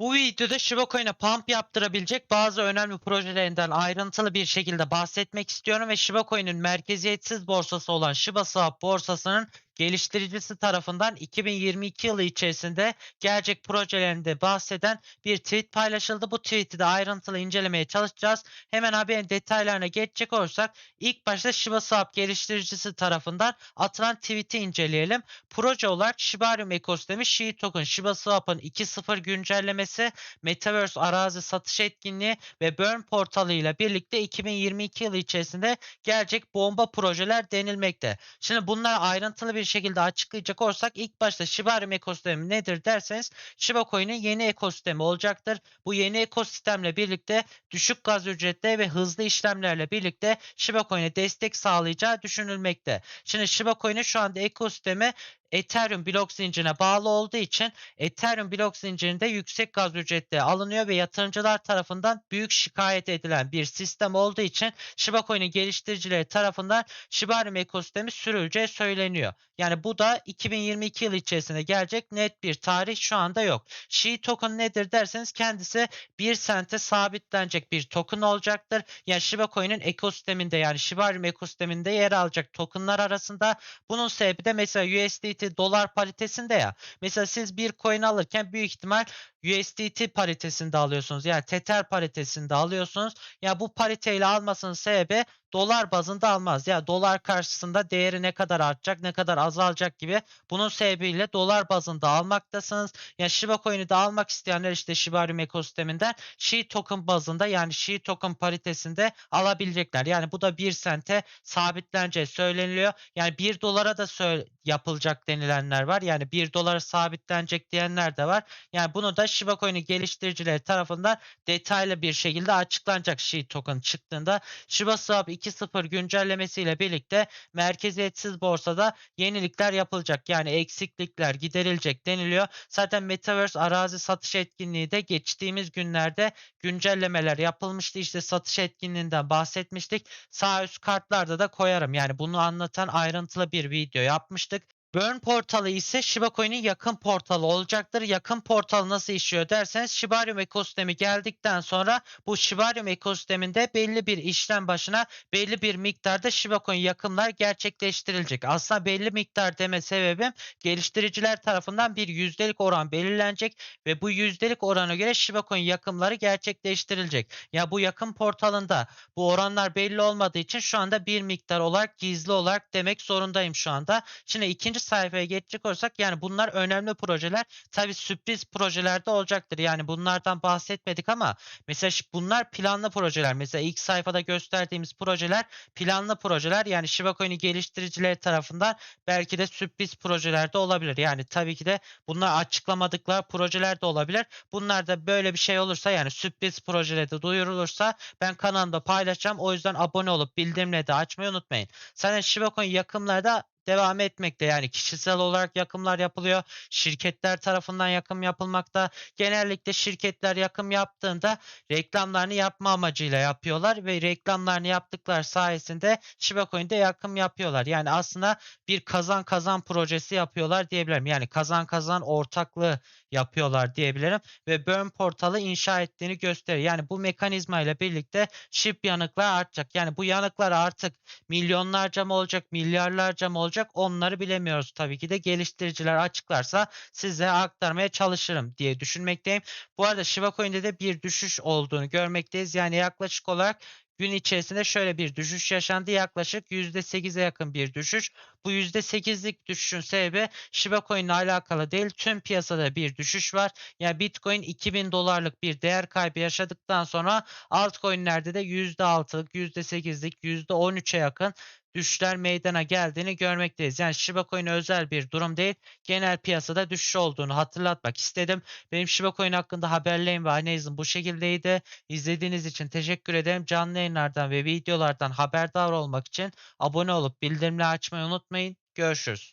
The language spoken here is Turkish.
Bu videoda Shiba Coin'e pump yaptırabilecek bazı önemli projelerinden ayrıntılı bir şekilde bahsetmek istiyorum ve Shiba Coin'in merkeziyetsiz borsası olan Shiba Swap borsasının geliştiricisi tarafından 2022 yılı içerisinde gelecek projelerinde bahseden bir tweet paylaşıldı. Bu tweet'i de ayrıntılı incelemeye çalışacağız. Hemen haberin detaylarına geçecek olursak ilk başta Shiba Swap geliştiricisi tarafından atılan tweet'i inceleyelim. Proje olarak Shibarium ekosistemi Shi Token Shiba Swap'ın 2.0 güncellemesi, Metaverse arazi satış etkinliği ve Burn portalı ile birlikte 2022 yılı içerisinde gelecek bomba projeler denilmekte. Şimdi bunları ayrıntılı bir şekilde açıklayacak olursak ilk başta Shibarium ekosistemi nedir derseniz Shiba Coin'in yeni ekosistemi olacaktır. Bu yeni ekosistemle birlikte düşük gaz ücretleri ve hızlı işlemlerle birlikte Shiba Coin'e destek sağlayacağı düşünülmekte. Şimdi Shiba Coin'in şu anda ekosistemi Ethereum blok zincirine bağlı olduğu için Ethereum blok zincirinde yüksek gaz ücretleri alınıyor ve yatırımcılar tarafından büyük şikayet edilen bir sistem olduğu için Shiba Coin'in geliştiricileri tarafından Shibarium ekosistemi sürüleceği söyleniyor. Yani bu da 2022 yılı içerisinde gelecek net bir tarih şu anda yok. Shi token nedir derseniz kendisi 1 sente sabitlenecek bir token olacaktır. Yani Shiba Coin'in ekosisteminde yani Shibarium ekosisteminde yer alacak tokenlar arasında bunun sebebi de mesela USDT dolar paritesinde ya. Mesela siz bir coin alırken büyük ihtimal USDT paritesinde alıyorsunuz. Yani Tether paritesinde alıyorsunuz. Ya bu pariteyle almasının sebebi dolar bazında almaz. Ya dolar karşısında değeri ne kadar artacak, ne kadar azalacak gibi. Bunun sebebiyle dolar bazında almaktasınız. Ya Shiba Coin'i de almak isteyenler işte Shibarium ekosisteminden Shi token bazında yani Shi token paritesinde alabilecekler. Yani bu da 1 sente sabitleneceği söyleniliyor. Yani 1 dolara da sö- denilenler var. Yani 1 dolara sabitlenecek diyenler de var. Yani bunu da Shiba Coin'i geliştiricileri tarafından detaylı bir şekilde açıklanacak Shi token çıktığında. Shiba Swap 2.0 güncellemesiyle birlikte merkeziyetsiz borsada yenilikler yapılacak. Yani eksiklikler giderilecek deniliyor. Zaten Metaverse arazi satış etkinliği de geçtiğimiz günlerde güncellemeler yapılmıştı. İşte satış etkinliğinden bahsetmiştik. Sağ üst kartlarda da koyarım. Yani bunu anlatan ayrıntılı bir video yapmıştık. Burn portalı ise Shiba Coin'in yakın portalı olacaktır. Yakın portal nasıl işliyor derseniz Shibarium ekosistemi geldikten sonra bu Shibarium ekosisteminde belli bir işlem başına belli bir miktarda Shiba Coin yakımlar gerçekleştirilecek. Aslında belli miktar deme sebebim geliştiriciler tarafından bir yüzdelik oran belirlenecek ve bu yüzdelik orana göre Shiba Coin yakımları gerçekleştirilecek. Ya bu yakın portalında bu oranlar belli olmadığı için şu anda bir miktar olarak gizli olarak demek zorundayım şu anda. Şimdi ikinci sayfaya geçecek olursak yani bunlar önemli projeler. Tabi sürpriz projelerde olacaktır. Yani bunlardan bahsetmedik ama mesela bunlar planlı projeler. Mesela ilk sayfada gösterdiğimiz projeler planlı projeler. Yani Shiba Coin'i geliştiricileri tarafından belki de sürpriz projelerde olabilir. Yani tabii ki de bunlar açıklamadıkları projeler de olabilir. Bunlar da böyle bir şey olursa yani sürpriz projelerde duyurulursa ben kanalımda paylaşacağım. O yüzden abone olup bildirimleri de açmayı unutmayın. Zaten Shiba Coin yakımlarda devam etmekte. Yani kişisel olarak yakımlar yapılıyor. Şirketler tarafından yakım yapılmakta. Genellikle şirketler yakım yaptığında reklamlarını yapma amacıyla yapıyorlar ve reklamlarını yaptıklar sayesinde Shiba Coin'de yakım yapıyorlar. Yani aslında bir kazan kazan projesi yapıyorlar diyebilirim. Yani kazan kazan ortaklığı yapıyorlar diyebilirim ve Burn portalı inşa ettiğini gösteriyor. Yani bu mekanizma ile birlikte ship yanıklar artacak. Yani bu yanıklar artık milyonlarca mı olacak, milyarlarca mı olacak onları bilemiyoruz tabii ki de geliştiriciler açıklarsa size aktarmaya çalışırım diye düşünmekteyim. Bu arada Shiba Coin'de de bir düşüş olduğunu görmekteyiz. Yani yaklaşık olarak gün içerisinde şöyle bir düşüş yaşandı. Yaklaşık %8'e yakın bir düşüş. Bu %8'lik düşüşün sebebi Shiba Coin ile alakalı değil. Tüm piyasada bir düşüş var. Yani Bitcoin 2000 dolarlık bir değer kaybı yaşadıktan sonra altcoin'lerde de %6'lık, %8'lik, %13'e yakın düşüşler meydana geldiğini görmekteyiz. Yani Shiba Coin özel bir durum değil. Genel piyasada düşüş olduğunu hatırlatmak istedim. Benim Shiba Coin hakkında haberlerim ve analizim bu şekildeydi. İzlediğiniz için teşekkür ederim. Canlı yayınlardan ve videolardan haberdar olmak için abone olup bildirimleri açmayı unutmayın. Görüşürüz.